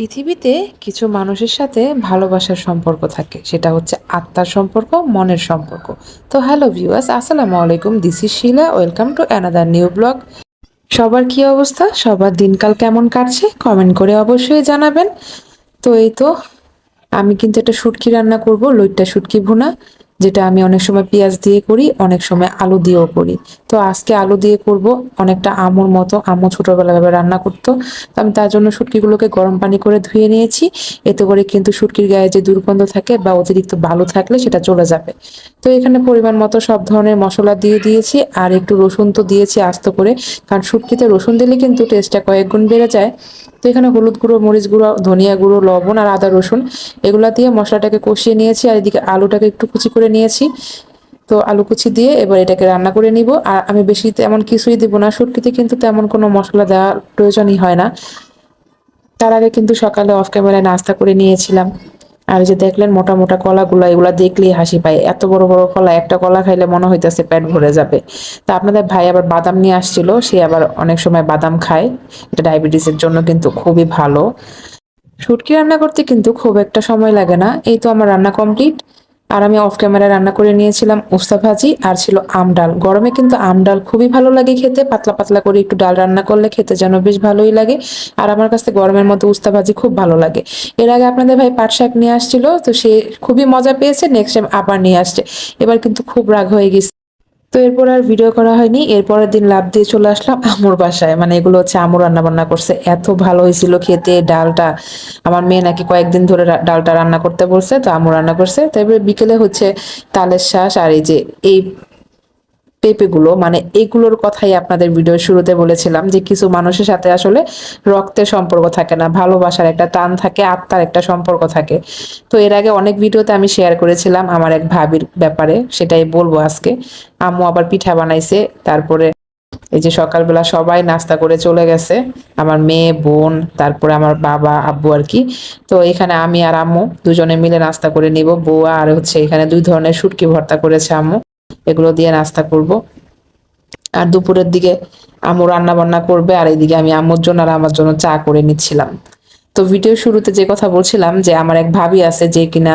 পৃথিবীতে কিছু মানুষের সাথে ভালোবাসার সম্পর্ক থাকে। সেটা হচ্ছে আত্মার সম্পর্ক, মনের সম্পর্ক। তো হ্যালো ভিউয়ার্স, আসসালামু আলাইকুম। This is Shila welcome to another new blog সবার কি অবস্থা? সবার দিনকাল কেমন কাটছে? কমেন্ট করে অবশ্যই জানাবেন। তো এই তো, আমি কিন্তু একটা শুটকি রান্না করব, লইট্টা শুটকি ভুনা। যেটা আমি অনেক সময় পেঁয়াজ দিয়ে করি, অনেক সময় আলু দিয়েও করি। তো আজকে আলু দিয়ে করব, অনেকটা আমুর মতো, আম্মু ছোটবেলা ভাবে রান্না করতো। তো আমি তার জন্য শুটকিগুলোকে গরম পানি করে ধুয়ে নিয়েছি। এতে করে কিন্তু শুটকির গায়ে যে দুর্গন্ধ থাকে বা অতিরিক্ত বালু থাকলে সেটা চলে যাবে। তো এখানে পরিমাণ মতো সব ধরনের মশলা দিয়ে দিয়েছি আর একটু রসুন তো দিয়েছি আস্ত করে। কারণ শুটকিতে রসুন দিলে কিন্তু টেস্টটা কয়েক গুণ বেড়ে যায়। তো এখানে হলুদ গুঁড়ো, মরিচ গুঁড়ো, ধনিয়া গুঁড়ো, লবণ আর আদা, রসুন এগুলা দিয়ে মশলাটাকে কষিয়ে নিয়েছি আর এদিকে আলুটাকে একটু কুচি করে নিয়েছি। তো আলু কুচি দিয়ে এবার এটাকে রান্না করে নিব। আর আমি বেশি তেমন কিছুই দিব না শুটকিতে কিন্তু তেমন কোনো মশলা দেওয়ার প্রয়োজনই হয় না। তার আগে কিন্তু সকালে অফ ক্যামেরায় নাস্তা করে নিয়েছিলাম। আর যে দেখলেন মোটা মোটা কলাগুলো, এগুলা দেখলেই হাসি পায়। এত বড় বড় কলা, একটা কলা খাইলে মনে হইতেছে পেট ভরে যাবে। তা আপনাদের ভাই আবার বাদাম নিয়ে আসছিল, সে আবার অনেক সময় বাদাম খায়। এটা ডায়াবেটিসের জন্য কিন্তু খুবই ভালো। শুটকি রান্না করতে কিন্তু খুব একটা সময় লাগে না। এই তো আমার রান্না কমপ্লিট আর আমি অফ ক্যামেরায় রান্না করে নিয়েছিলাম উস্তা ভাজি আর ছিল আম ডাল। গরমে কিন্তু আম ডাল খুবই ভালো লাগে খেতে, পাতলা পাতলা করে একটু ডাল রান্না করলে খেতে যেন বেশ ভালোই লাগে। আর আমার কাছে গরমের মতো উস্তা ভাজি খুব ভালো লাগে। এর আগে আপনাদের ভাই পাট শাক নিয়ে আসছিল, তো সে খুবই মজা পেয়েছে নেক্সট টাইম আবার নিয়ে আসছে। এবার কিন্তু খুব রাগ হয়ে গেছে। তো এরপর আর ভিডিও করা হয়নি। এরপরের দিন লাভ দিয়ে চলে আসলাম আমুর বাসায়। মানে এগুলো হচ্ছে আমুর রান্না বান্না করছে। এত ভালো হয়েছিল খেতে, ডালটা। আমার মেয়ে নাকি কয়েকদিন ধরে ডালটা রান্না করতে বলছে, তো আমু রান্না করছে। তারপরে বিকেলে হচ্ছে তালের শ্বাস আর এই যে, এই পেঁপেগুলো মানে এগুলোর কথাই আপনাদের ভিডিও শুরুতে বলেছিলাম যে কিছু মানুষের সাথে আসলে রক্তের সম্পর্ক থাকে না, ভালোবাসার একটা টান থাকে, আত্মার একটা সম্পর্ক থাকে। তো এর আগে অনেক ভিডিওতে আমি শেয়ার করেছিলাম আমার এক ভাবির ব্যাপারে, সেটাই বলব আজকে। আম্মু আবার পিঠা বানাইছে, তারপরে এই যে সকালবেলা সবাই নাস্তা করে চলে গেছে, আমার মেয়ে, বোন, তারপরে আমার বাবা, আব্বু আর কি। তো এখানে আমি আর আম্মু দুজনে মিলে নাস্তা করে নিব বউয়া আর হচ্ছে এখানে দুই ধরনের শুটকি ভর্তা করেছে আম্মু। এগুলো দিয়ে নাস্তা করব। আর দুপুরের দিকে আম্মু রান্না বান্না করবে, আর এইদিকে আমি আম্মুর জন্য আর আমার জন্য চা করে নিচ্ছিলাম। তো ভিডিও শুরুতে যে কথা বলছিলাম যে, আমার এক ভাবি আছে যে কিনা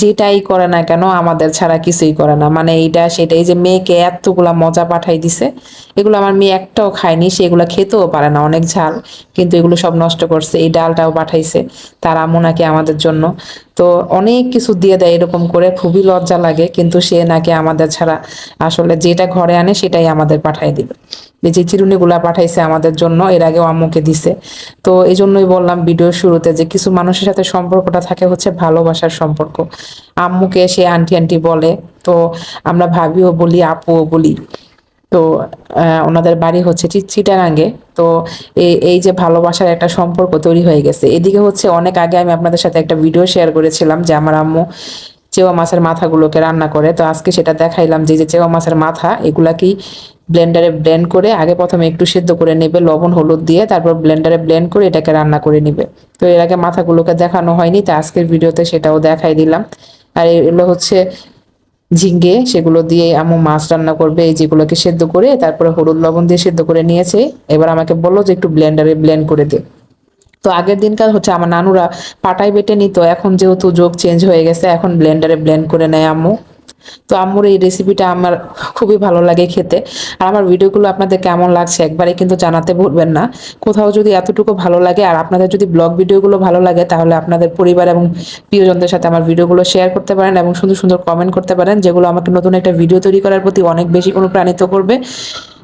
যেটাই করে না কেন আমাদের ছাড়া কিছুই করে না। মানে এইটা সেটাই যে মেয়েকে এতগুলা মজা পাঠাই দিছে, এগুলো আমার মেয়ে একটাও খায়নি সেগুলো খেতেও পারে না, অনেক ঝাল। কিন্তু এগুলো সব নষ্ট করছে, এই ডালটাও পাঠাইছে তার আম্মু নাকি আমাদের জন্য। তো অনেক কিছু দিয়ে দেয় এরকম করে, খুবই লজ্জা লাগে। কিন্তু সে নাকি আমাদের ছাড়া আসলে যেটা ঘরে আনে সেটাই আমাদের পাঠাই দিবে। এই যে চিরুনিগুলা পাঠাইছে আমাদের জন্য, এর আগেও আম্মুকে দিছে। তো এই জন্যই বললাম ভিডিওর শুরুতে যে কিছু মানুষের সাথে সম্পর্কটা থাকে হচ্ছে ভালোবাসার সম্পর্ক। আম্মুকে সে আন্টি আন্টি বলে, তো আমরা ভাবিও বলি, আপুও বলি। তো ওনাদের বাড়ি হচ্ছে চি- চিটাগাঙ্গে। তো এই এই যে ভালোবাসার একটা সম্পর্ক তৈরি হয়ে গেছে। এদিকে হচ্ছে অনেক আগে আমি আপনাদের সাথে একটা ভিডিও শেয়ার করেছিলাম যে আমার আম্মু চেওয়া মাছের মাথাগুলোকে রান্না করে। তো আজকে সেটা দেখাইলাম যে যে চেওয়া মাছের মাথা এগুলাকেই ব্লেন্ডারে ব্লেন্ড করে আগে প্রথমে একটু সেদ্ধ করে নেবে, লবণ, হলুদ দিয়ে তারপর ব্লেন্ডারে ব্লেন্ড করে এটাকে রান্না করে নেবে। তো এর আগে মাথাগুলোকে দেখানো হয়নি, তো আজকের ভিডিওতে সেটাও দেখাই দিলাম। আর এগুলো হচ্ছে ঝিঙ্গে, সেগুলো দিয়ে আমু মাছ রান্না করবে, এই যেগুলোকে সেদ্ধ করে তারপরে হলুদ লবণ দিয়ে সেদ্ধ করে নিয়েছে। এবার আমাকে বলল যে একটু ব্লেন্ডারে ব্লেন্ড করে দে। তো আগের দিনকার হচ্ছে আমার নানুরা পাটায় বেটে নিত, এখন যেহেতু যোগ চেঞ্জ হয়ে গেছে, এখন ব্লেন্ডারে ব্লেন্ড করে নেয় আম্মু। তো আম্মুর এই রেসিপিটা আমার খুবই ভালো লাগে খেতে। আর আমার ভিডিওগুলো আপনাদের কেমন লাগছে একবারে কিন্তু জানাতে ভুলবেন না। কোথাও যদি এতটুকু ভালো লাগে আর আপনাদের যদি ব্লগ ভিডিওগুলো ভালো লাগে তাহলে আপনাদের পরিবার এবং প্রিয়জনদের সাথে আমার ভিডিওগুলো শেয়ার করতে পারেন এবং সুন্দর সুন্দর কমেন্ট করতে পারেন, যেগুলো আমাকে নতুন একটা ভিডিও তৈরি করার প্রতি অনেক বেশি অনুপ্রাণিত করবে।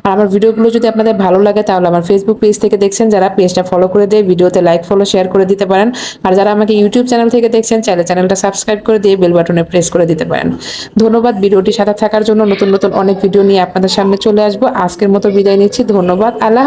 আর আমার ভিডিওগুলো যদি আপনাদের ভালো লাগে, তাহলে আমার ফেসবুক পেজ থেকে দেখছেন, যারা পেজটা ফলো করে দিয়ে ভিডিওতে লাইক ফলো শেয়ার করে দিতে পারেন। আর যারা আমাকে ইউটিউব চ্যানেল থেকে দেখছেন, চাইলে চ্যানেলটা সাবস্ক্রাইব করে দিয়ে বেল বাটনে প্রেস করে দিতে পারেন। ধন্যবাদ ভিডিওটি সাথে থাকার জন্য নতুন নতুন অনেক ভিডিও নিয়ে আপনাদের সামনে চলে আসব। আজকের মতো বিদায় নিচ্ছি, ধন্যবাদ, আল্লাহ